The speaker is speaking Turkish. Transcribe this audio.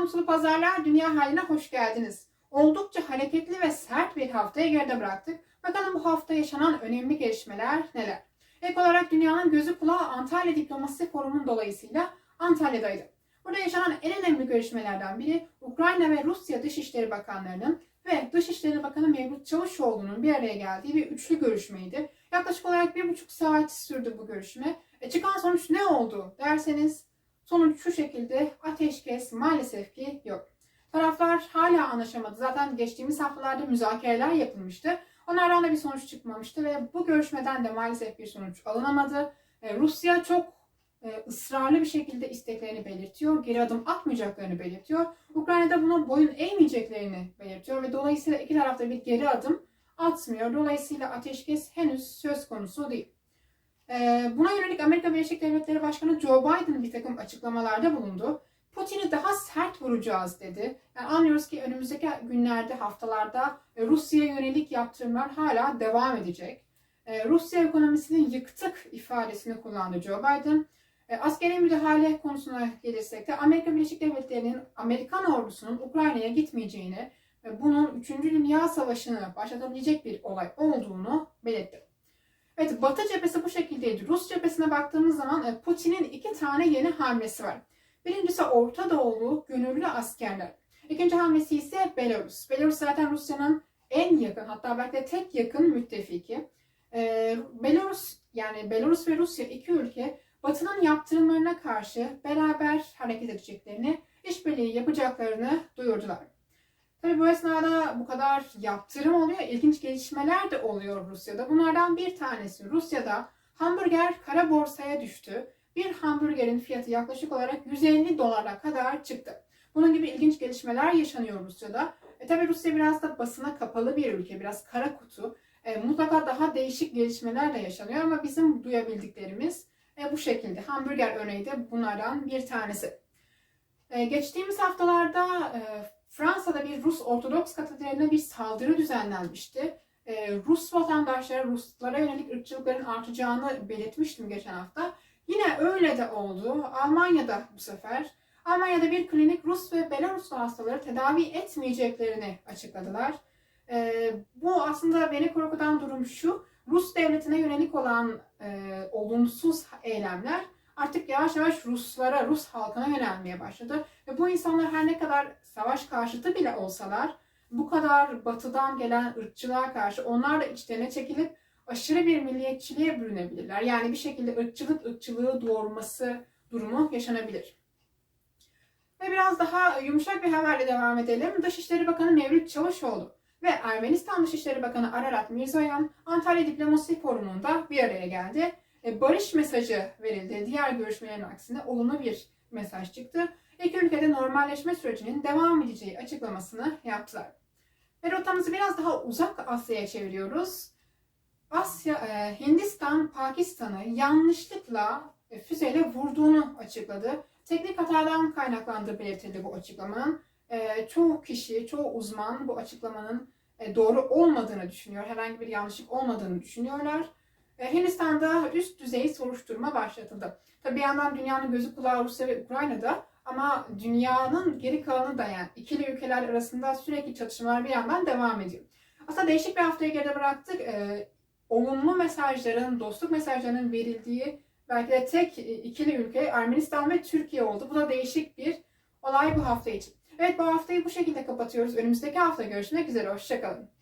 mutlu pazarlar. Dünya haline hoş geldiniz. Oldukça hareketli ve sert bir haftayı geride bıraktık. Bakalım bu hafta yaşanan önemli gelişmeler neler? İlk olarak dünyanın gözü kulağı Antalya Diplomasi Forumu dolayısıyla Antalya'daydı. Burada yaşanan en önemli görüşmelerden biri Ukrayna ve Rusya Dışişleri Bakanlarının ve Dışişleri Bakanı Mevlüt Çavuşoğlu'nun bir araya geldiği bir üçlü görüşmeydi. Yaklaşık olarak bir buçuk saat sürdü bu görüşme. E çıkan sonuç ne oldu derseniz sonuç şu şekilde ateşkes maalesef ki yok. Taraflar hala anlaşamadı. Zaten geçtiğimiz haftalarda müzakereler yapılmıştı. Onlardan da bir sonuç çıkmamıştı ve bu görüşmeden de maalesef bir sonuç alınamadı. E, Rusya çok e, ısrarlı bir şekilde isteklerini belirtiyor. Geri adım atmayacaklarını belirtiyor. Ukrayna'da buna boyun eğmeyeceklerini belirtiyor ve dolayısıyla iki tarafta bir geri adım atmıyor. Dolayısıyla ateşkes henüz söz konusu değil. E, buna yönelik Amerika Birleşik Devletleri Başkanı Joe Biden bir takım açıklamalarda bulundu. Putin'i daha sert vuracağız dedi. Yani anlıyoruz ki önümüzdeki günlerde, haftalarda e, Rusya'ya yönelik yaptırımlar hala devam edecek. E, Rusya ekonomisini yıktık ifadesini kullandı Joe Biden. E, askeri müdahale konusuna gelirsek de Amerika Birleşik Devletleri'nin Amerikan ordusunun Ukrayna'ya gitmeyeceğini ve bunun 3. Dünya Savaşı'nı başlatabilecek bir olay olduğunu belirtti. Evet, Batı cephesi bu şekildeydi. Rus cephesine baktığımız zaman Putin'in iki tane yeni hamlesi var. Birincisi Orta Doğulu gönüllü askerler. İkinci hamlesi ise Belarus. Belarus zaten Rusya'nın en yakın hatta belki de tek yakın müttefiki. Ee, Belarus yani Belarus ve Rusya iki ülke Batı'nın yaptırımlarına karşı beraber hareket edeceklerini, işbirliği yapacaklarını duyurdular. Tabi bu esnada bu kadar yaptırım oluyor, ilginç gelişmeler de oluyor Rusya'da. Bunlardan bir tanesi Rusya'da hamburger kara borsaya düştü bir hamburgerin fiyatı yaklaşık olarak 150 dolara kadar çıktı. Bunun gibi ilginç gelişmeler yaşanıyor Rusya'da. E tabi Rusya biraz da basına kapalı bir ülke, biraz kara kutu. E, mutlaka daha değişik gelişmeler de yaşanıyor ama bizim duyabildiklerimiz e, bu şekilde. Hamburger örneği de bunlardan bir tanesi. E, geçtiğimiz haftalarda e, Fransa'da bir Rus Ortodoks katedraline bir saldırı düzenlenmişti. E, Rus vatandaşlara, Ruslara yönelik ırkçılıkların artacağını belirtmiştim geçen hafta. Yine öyle de oldu. Almanya'da bu sefer. Almanya'da bir klinik Rus ve Belaruslu hastaları tedavi etmeyeceklerini açıkladılar. Ee, bu aslında beni korkutan durum şu. Rus devletine yönelik olan e, olumsuz eylemler artık yavaş yavaş Ruslara, Rus halkına yönelmeye başladı. Ve bu insanlar her ne kadar savaş karşıtı bile olsalar bu kadar batıdan gelen ırkçılığa karşı onlar da içlerine çekilip aşırı bir milliyetçiliğe bürünebilirler. Yani bir şekilde ırkçılık ırkçılığı doğurması durumu yaşanabilir. Ve biraz daha yumuşak bir haberle devam edelim. Dışişleri Bakanı Mevlüt Çavuşoğlu ve Ermenistan Dışişleri Bakanı Ararat Mirzoyan Antalya Diplomasi Forumu'nda bir araya geldi. E, barış mesajı verildi. Diğer görüşmelerin aksine olumlu bir mesaj çıktı. İki ülkede normalleşme sürecinin devam edeceği açıklamasını yaptılar. Ve rotamızı biraz daha uzak Asya'ya çeviriyoruz. Asya, e, Hindistan Pakistan'ı yanlışlıkla e, füzeyle vurduğunu açıkladı. Teknik hatadan kaynaklandığı belirtildi bu açıklamanın. Çoğu kişi, çoğu uzman bu açıklamanın doğru olmadığını düşünüyor. Herhangi bir yanlışlık olmadığını düşünüyorlar. E, Hindistan'da üst düzey soruşturma başlatıldı. Tabi bir yandan dünyanın gözü kulağı Rusya ve Ukrayna'da ama dünyanın geri kalanı da yani ikili ülkeler arasında sürekli çatışmalar bir yandan devam ediyor. Aslında değişik bir haftayı geride bıraktık. E, olumlu mesajların, dostluk mesajlarının verildiği belki de tek ikili ülke Ermenistan ve Türkiye oldu. Bu da değişik bir olay bu hafta için. Evet bu haftayı bu şekilde kapatıyoruz. Önümüzdeki hafta görüşmek üzere. Hoşçakalın.